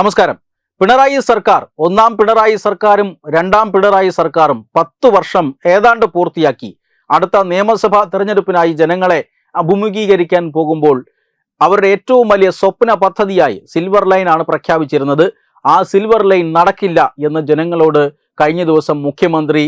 നമസ്കാരം. പിണറായി സർക്കാർ ഒന്നാം പിണറായി സർക്കാരും രണ്ടാം പിണറായി സർക്കാരും പത്തു വർഷം ഏതാണ്ട് പൂർത്തിയാക്കി. അടുത്ത നിയമസഭാ തെരഞ്ഞെടുപ്പിനായി ജനങ്ങളെ അഭിമുഖീകരിക്കാൻ പോകുമ്പോൾ അവരുടെ ഏറ്റവും വലിയ സ്വപ്ന പദ്ധതിയായി സിൽവർ ലൈൻ ആണ് പ്രഖ്യാപിച്ചിരുന്നത്. ആ സിൽവർ ലൈൻ നടക്കില്ല എന്ന് ജനങ്ങളോട് കഴിഞ്ഞ ദിവസം മുഖ്യമന്ത്രി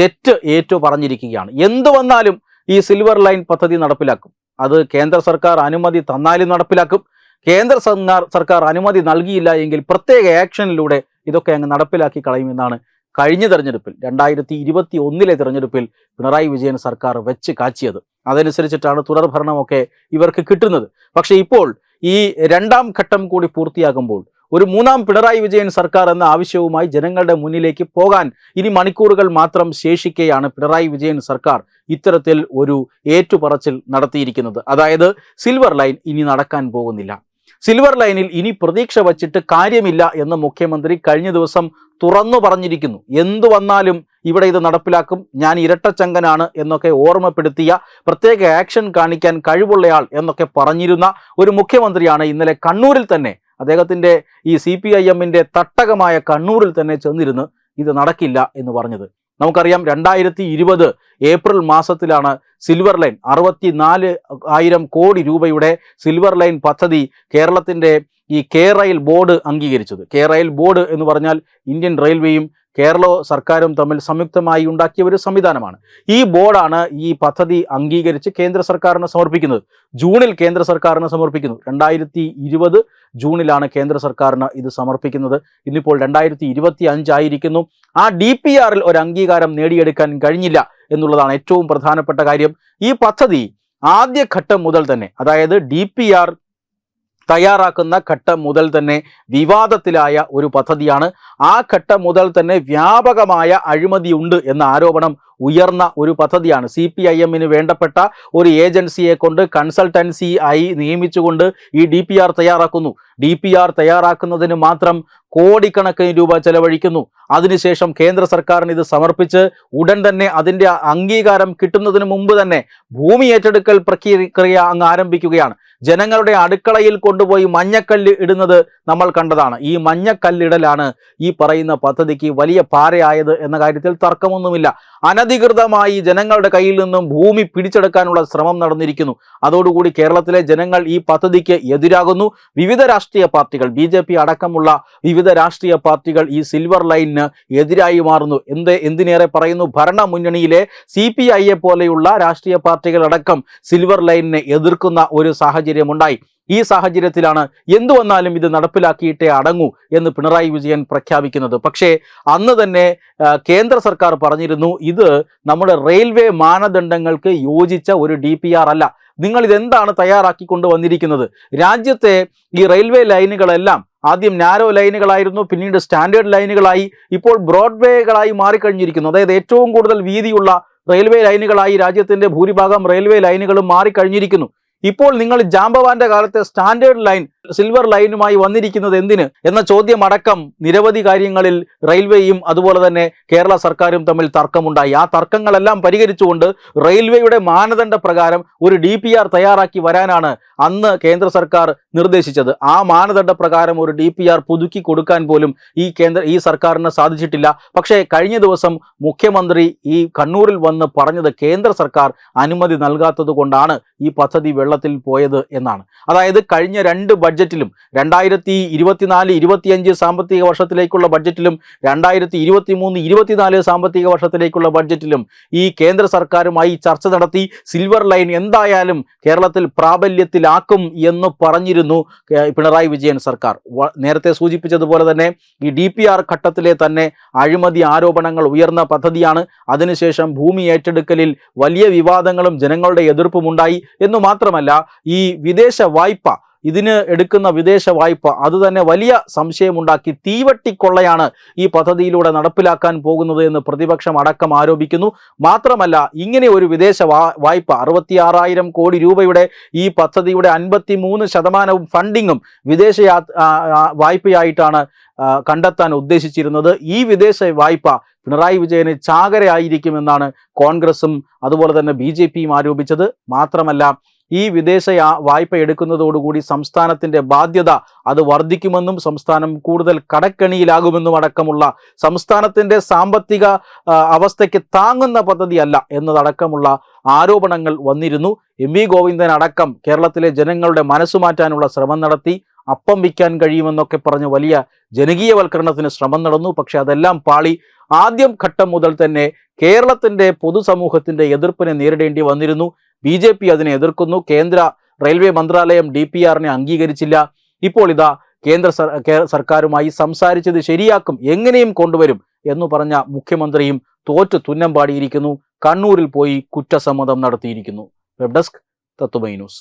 തെറ്റ് ഏറ്റു പറഞ്ഞിരിക്കുകയാണ്. എന്തു വന്നാലും ഈ സിൽവർ ലൈൻ പദ്ധതി നടപ്പിലാക്കും. അത് കേന്ദ്ര സർക്കാർ അനുമതി തന്നാലും നടപ്പിലാക്കും. കേന്ദ്ര സർക്കാർ സർക്കാർ അനുമതി നൽകിയില്ല എങ്കിൽ പ്രത്യേക ആക്ഷനിലൂടെ ഇതൊക്കെ അങ്ങ് നടപ്പിലാക്കി കളയുമെന്നാണ് കഴിഞ്ഞ തെരഞ്ഞെടുപ്പിൽ രണ്ടായിരത്തി ഇരുപത്തി ഒന്നിലെ തെരഞ്ഞെടുപ്പിൽ പിണറായി വിജയൻ സർക്കാർ വെച്ച് കാച്ചിയത്. അതനുസരിച്ചിട്ടാണ് തുടർഭരണമൊക്കെ ഇവർക്ക് കിട്ടുന്നത്. പക്ഷേ ഇപ്പോൾ ഈ രണ്ടാം ഘട്ടം കൂടി പൂർത്തിയാകുമ്പോൾ ഒരു മൂന്നാം പിണറായി വിജയൻ സർക്കാർ എന്ന ആവശ്യവുമായി ജനങ്ങളുടെ മുന്നിലേക്ക് പോകാൻ ഇനി മണിക്കൂറുകൾ മാത്രം ശേഷിക്കെയാണ് പിണറായി വിജയൻ സർക്കാർ ഇത്തരത്തിൽ ഒരു ഏറ്റുപറച്ചിൽ നടത്തിയിരിക്കുന്നത്. അതായത് സിൽവർ ലൈൻ ഇനി നടക്കാൻ പോകുന്നില്ല. സിൽവർ ലൈനിൽ ഇനി പ്രതീക്ഷ വച്ചിട്ട് കാര്യമില്ല എന്ന് മുഖ്യമന്ത്രി കഴിഞ്ഞ ദിവസം തുറന്നു പറഞ്ഞിരിക്കുന്നു. എന്തു വന്നാലും ഇവിടെ ഇത് നടപ്പിലാക്കും. ഞാൻ ഇരട്ടച്ചങ്കനാണ് എന്നൊക്കെ ഓർമ്മപ്പെടുത്തിയ പ്രത്യേക ആക്ഷൻ കാണിക്കാൻ കഴിവുള്ളയാൾ എന്നൊക്കെ പറഞ്ഞിരുന്ന ഒരു മുഖ്യമന്ത്രിയാണ് ഇന്നലെ കണ്ണൂരിൽ തന്നെ. അദ്ദേഹത്തിന്റെ ഈ സി പി ഐ എമ്മിന്റെ തട്ടകമായ കണ്ണൂരിൽ തന്നെ ചെന്നിരുന്ന് ഇത് നടക്കില്ല എന്ന് പറഞ്ഞത്. നമുക്കറിയാം രണ്ടായിരത്തി ഇരുപത് ഏപ്രിൽ മാസത്തിലാണ് സിൽവർ ലൈൻ അറുപത്തിനാല് ആയിരം കോടി രൂപയുടെ സിൽവർ ലൈൻ പദ്ധതി കേരളത്തിന്റെ ഈ കെ റെയിൽ ബോർഡ് അംഗീകരിച്ചത്. കെ റെയിൽ ബോർഡ് എന്ന് പറഞ്ഞാൽ ഇന്ത്യൻ റെയിൽവേയും കേരള സർക്കാരും തമ്മിൽ സംയുക്തമായി ഉണ്ടാക്കിയ ഒരു സംവിധാനമാണ്. ഈ ബോർഡാണ് ഈ പദ്ധതി അംഗീകരിച്ച് കേന്ദ്ര സർക്കാരിന് സമർപ്പിക്കുന്നത്. ജൂണിൽ കേന്ദ്ര സർക്കാരിന് സമർപ്പിക്കുന്നു. രണ്ടായിരത്തി ഇരുപത് ജൂണിലാണ് കേന്ദ്ര സർക്കാരിന് ഇത് സമർപ്പിക്കുന്നത്. ഇന്നിപ്പോൾ രണ്ടായിരത്തി ഇരുപത്തി അഞ്ചായിരിക്കുന്നു ആ ഡി പി ആറിൽ ഒരു അംഗീകാരം നേടിയെടുക്കാൻ കഴിഞ്ഞില്ല എന്നുള്ളതാണ് ഏറ്റവും പ്രധാനപ്പെട്ട കാര്യം. ഈ പദ്ധതി ആദ്യ ഘട്ടം മുതൽ തന്നെ അതായത് ഡി പി ആർ തയ്യാറാക്കുന്ന ഘട്ടം മുതൽ തന്നെ വിവാദത്തിലായ ഒരു പദ്ധതിയാണ്. ആ ഘട്ടം മുതൽ തന്നെ വ്യാപകമായ അഴിമതിയുണ്ട് എന്ന ആരോപണം ഉയർന്ന ഒരു പദ്ധതിയാണ്. സി പി ഐ എമ്മിന് വേണ്ടപ്പെട്ട ഒരു ഏജൻസിയെ കൊണ്ട് കൺസൾട്ടൻസി ആയി നിയമിച്ചുകൊണ്ട് ഈ ഡി പി ആർ തയ്യാറാക്കുന്നു. ഡി പി ആർ തയ്യാറാക്കുന്നതിന് മാത്രം കോടിക്കണക്കിന് രൂപ ചെലവഴിക്കുന്നു. അതിനുശേഷം കേന്ദ്ര സർക്കാരിന് ഇത് സമർപ്പിച്ച് ഉടൻ തന്നെ അതിന്റെ അംഗീകാരം കിട്ടുന്നതിന് മുമ്പ് തന്നെ ഭൂമി ഏറ്റെടുക്കൽ പ്രക്രിയ അങ്ങ് ആരംഭിക്കുകയാണ്. ജനങ്ങളുടെ അടുക്കളയിൽ കൊണ്ടുപോയി മഞ്ഞക്കല്ല് ഇടുന്നത് നമ്മൾ കണ്ടതാണ്. ഈ മഞ്ഞക്കല്ലിടലാണ് ഈ പറയുന്ന പദ്ധതിക്ക് വലിയ പാരയായത് എന്ന കാര്യത്തിൽ തർക്കമൊന്നുമില്ല. അനധികൃതമായി ജനങ്ങളുടെ കയ്യിൽ നിന്നും ഭൂമി പിടിച്ചെടുക്കാനുള്ള ശ്രമം നടന്നിരിക്കുന്നു. അതോടുകൂടി കേരളത്തിലെ ജനങ്ങൾ ഈ പദ്ധതിക്ക് എതിരാകുന്നു. വിവിധ പാർട്ടികൾ ബി ജെ പി അടക്കമുള്ള വിവിധ രാഷ്ട്രീയ പാർട്ടികൾ ഈ സിൽവർ ലൈനിന് എതിരായി മാറുന്നു. എന്ത് എന്തിനേറെ പറയുന്നു? ഭരണ മുന്നണിയിലെ സി പി ഐയെ പോലെയുള്ള രാഷ്ട്രീയ പാർട്ടികൾ അടക്കം സിൽവർ ലൈനിനെ എതിർക്കുന്ന ഒരു സാഹചര്യമുണ്ടായി. ഈ സാഹചര്യത്തിലാണ് എന്തു വന്നാലും ഇത് നടപ്പിലാക്കിയിട്ടേ അടങ്ങൂ എന്ന് പിണറായി വിജയൻ പ്രഖ്യാപിക്കുന്നത്. പക്ഷേ അന്ന് തന്നെ കേന്ദ്ര സർക്കാർ പറഞ്ഞിരുന്നു ഇത് നമ്മുടെ റെയിൽവേ മാനദണ്ഡങ്ങൾക്ക് യോജിച്ച ഒരു ഡി അല്ല. നിങ്ങൾ ഇതെന്താണ് തയ്യാറാക്കിക്കൊണ്ട് വന്നിരിക്കുന്നത്? രാജ്യത്തെ ഈ റെയിൽവേ ലൈനുകളെല്ലാം ആദ്യം നാരോ ലൈനുകളായിരുന്നു പിന്നീട് സ്റ്റാൻഡേർഡ് ലൈനുകളായി ഇപ്പോൾ ബ്രോഡ്വേകളായി മാറിക്കഴിഞ്ഞിരിക്കുന്നു. അതായത് ഏറ്റവും കൂടുതൽ വീതിയുള്ള റെയിൽവേ ലൈനുകളായി രാജ്യത്തിന്റെ ഭൂരിഭാഗം റെയിൽവേ ലൈനുകളും മാറിക്കഴിഞ്ഞിരിക്കുന്നു. ഇപ്പോൾ നിങ്ങൾ ജാംബവാന്റെ കാലത്തെ സ്റ്റാൻഡേർഡ് ലൈൻ സിൽവർ ലൈനുമായി വന്നിരിക്കുന്നത് എന്തിന്? എന്ന ചോദ്യം അടക്കം നിരവധി കാര്യങ്ങളിൽ റെയിൽവേയും അതുപോലെ തന്നെ കേരള സർക്കാരും തമ്മിൽ തർക്കമുണ്ടായി. ആ തർക്കങ്ങളെല്ലാം പരിഹരിച്ചുകൊണ്ട് റെയിൽവേയുടെ മാനദണ്ഡ പ്രകാരം ഒരു ഡി പി ആർ തയ്യാറാക്കി വരാനാണ് അന്ന് കേന്ദ്ര സർക്കാർ നിർദ്ദേശിച്ചത്. ആ മാനദണ്ഡ പ്രകാരം ഒരു ഡി പി ആർ പുതുക്കി കൊടുക്കാൻ പോലും ഈ കേന്ദ്ര ഈ സർക്കാരിന് സാധിച്ചിട്ടില്ല. പക്ഷേ കഴിഞ്ഞ ദിവസം മുഖ്യമന്ത്രി ഈ കണ്ണൂരിൽ വന്ന് പറഞ്ഞത് കേന്ദ്ര സർക്കാർ അനുമതി നൽകാത്തത് കൊണ്ടാണ് ഈ പദ്ധതി വെള്ളത്തിൽ പോയത് എന്നാണ്. അതായത് കഴിഞ്ഞ രണ്ട് ബഡ്ജറ്റിലും രണ്ടായിരത്തി ഇരുപത്തിനാല് ഇരുപത്തിയഞ്ച് സാമ്പത്തിക വർഷത്തിലേക്കുള്ള ബഡ്ജറ്റിലും രണ്ടായിരത്തി ഇരുപത്തി മൂന്ന് ഇരുപത്തിനാല് സാമ്പത്തിക വർഷത്തിലേക്കുള്ള ബഡ്ജറ്റിലും ഈ കേന്ദ്ര സർക്കാരുമായി ചർച്ച നടത്തി സിൽവർ ലൈൻ എന്തായാലും കേരളത്തിൽ പ്രാബല്യത്തിലാക്കും എന്ന് പറഞ്ഞിരുന്നു പിണറായി വിജയൻ സർക്കാർ. നേരത്തെ സൂചിപ്പിച്ചതുപോലെ തന്നെ ഈ ഡി പി ആർ ഘട്ടത്തിലെ തന്നെ അഴിമതി ആരോപണങ്ങൾ ഉയർന്ന പദ്ധതിയാണ്. അതിനുശേഷം ഭൂമി ഏറ്റെടുക്കലിൽ വലിയ വിവാദങ്ങളും ജനങ്ങളുടെ എതിർപ്പുമുണ്ടായി. എന്നു മാത്രമല്ല ഈ വിദേശ വായ്പ ഇതിന് എടുക്കുന്ന വിദേശ വായ്പ. അത് തന്നെ വലിയ സംശയമുണ്ടാക്കി തീവട്ടിക്കൊള്ളയാണ് ഈ പദ്ധതിയിലൂടെ നടപ്പിലാക്കാൻ പോകുന്നത് എന്ന് പ്രതിപക്ഷം അടക്കം ആരോപിക്കുന്നു. മാത്രമല്ല ഇങ്ങനെ ഒരു വിദേശ വായ്പ അറുപത്തി ആറായിരം കോടി രൂപയുടെ ഈ പദ്ധതിയുടെ അൻപത്തി ശതമാനവും ഫണ്ടിങ്ങും വിദേശ വായ്പയായിട്ടാണ് കണ്ടെത്താൻ ഉദ്ദേശിച്ചിരുന്നത്. ഈ വിദേശ വായ്പ പിണറായി വിജയന് ചാകരയായിരിക്കുമെന്നാണ് കോൺഗ്രസും അതുപോലെ തന്നെ ബി ജെ പിയും ആരോപിച്ചത്. മാത്രമല്ല ഈ വിദേശ വായ്പ എടുക്കുന്നതോടുകൂടി സംസ്ഥാനത്തിന്റെ ബാധ്യത അത് വർദ്ധിക്കുമെന്നും സംസ്ഥാനം കൂടുതൽ കടക്കെണിയിലാകുമെന്നും അടക്കമുള്ള സംസ്ഥാനത്തിന്റെ സാമ്പത്തിക അവസ്ഥയ്ക്ക് താങ്ങുന്ന പദ്ധതിയല്ല എന്നതടക്കമുള്ള ആരോപണങ്ങൾ വന്നിരുന്നു. എം വി ഗോവിന്ദൻ അടക്കം കേരളത്തിലെ ജനങ്ങളുടെ മനസ്സു മാറ്റാനുള്ള ശ്രമം നടത്തി അപ്പം വിൽക്കാൻ കഴിയുമെന്നൊക്കെ പറഞ്ഞ് വലിയ ജനകീയവൽക്കരണത്തിന് ശ്രമം നടന്നു. പക്ഷെ അതെല്ലാം പാളി ആദ്യം ഘട്ടം മുതൽ തന്നെ കേരളത്തിന്റെ പൊതുസമൂഹത്തിന്റെ എതിർപ്പിനെ നേരിടേണ്ടി വന്നിരുന്നു. ബി ജെ പി അതിനെ എതിർക്കുന്നു. കേന്ദ്ര റെയിൽവേ മന്ത്രാലയം ഡി പി ആറിനെ അംഗീകരിച്ചില്ല. ഇപ്പോൾ ഇതാ കേന്ദ്ര സർക്കാരുമായി സംസാരിച്ചത് ശരിയാക്കും എങ്ങനെയും കൊണ്ടുവരും എന്ന് പറഞ്ഞ മുഖ്യമന്ത്രിയും തോറ്റു തുന്നം പാടിയിരിക്കുന്നു. കണ്ണൂരിൽ പോയി കുറ്റസമ്മതം നടത്തിയിരിക്കുന്നു. Web desk Tatwamayi news.